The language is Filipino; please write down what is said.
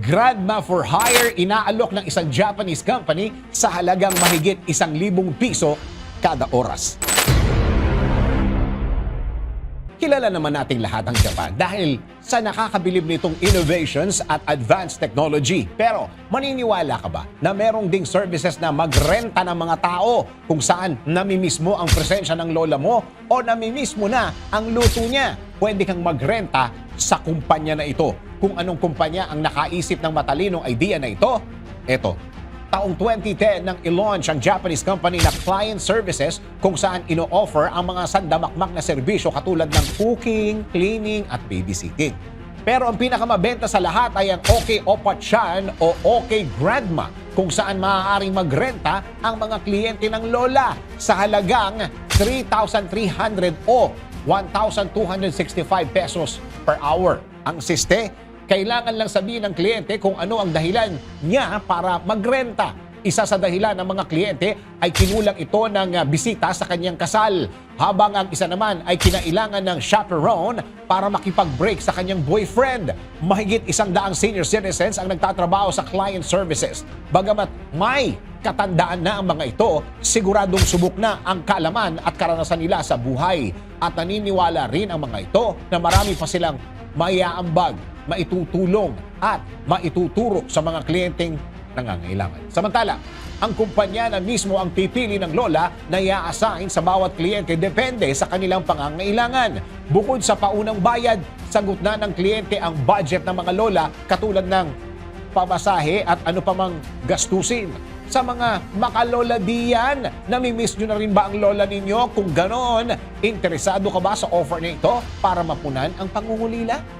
Grandma for Hire inaalok ng isang Japanese company sa halagang mahigit isang libong piso kada oras. Kilala naman nating lahat ang Japan dahil sa nakakabilib nitong innovations at advanced technology. Pero maniniwala ka ba na merong ding services na magrenta ng mga tao kung saan namimiss mo ang presensya ng lola mo o namimiss mo na ang luto niya? Pwede kang magrenta sa kumpanya na ito. Kung anong kumpanya ang nakaisip ng matalinong idea na ito, eto, Taong 2010 nang i-launch ang Japanese company na Client Services kung saan ino-offer ang mga sandamakmak na serbisyo katulad ng cooking, cleaning at babysitting. Pero ang pinakamabenta sa lahat ay ang OK Opachan o OK Grandma kung saan maaaring magrenta ang mga kliyente ng lola sa halagang 3,300 o 1,265 pesos per hour. Ang siste, kailangan lang sabihin ng kliyente kung ano ang dahilan niya para magrenta. Isa sa dahilan ng mga kliyente ay kinulang ito ng ah, bisita sa kanyang kasal, habang ang isa naman ay kinailangan ng chaperone para makipag-break sa kanyang boyfriend. Mahigit isang daang senior citizens ang nagtatrabaho sa client services. Bagamat may katandaan na ang mga ito, siguradong subok na ang kaalaman at karanasan nila sa buhay. At naniniwala rin ang mga ito na marami pa silang maiaambag, maitutulong at maituturo sa mga kliyenteng nangangailangan. Samantala, ang kumpanya na mismo ang pipili ng lola na i-assign sa bawat kliyente depende sa kanilang pangangailangan. Bukod sa paunang bayad, sagot na ng kliyente ang budget ng mga lola katulad ng pamasahe at ano pa mang gastusin. Sa mga makalola diyan, namimiss nyo na rin ba ang lola ninyo? Kung ganon, interesado ka ba sa offer na ito para mapunan ang pangungulila?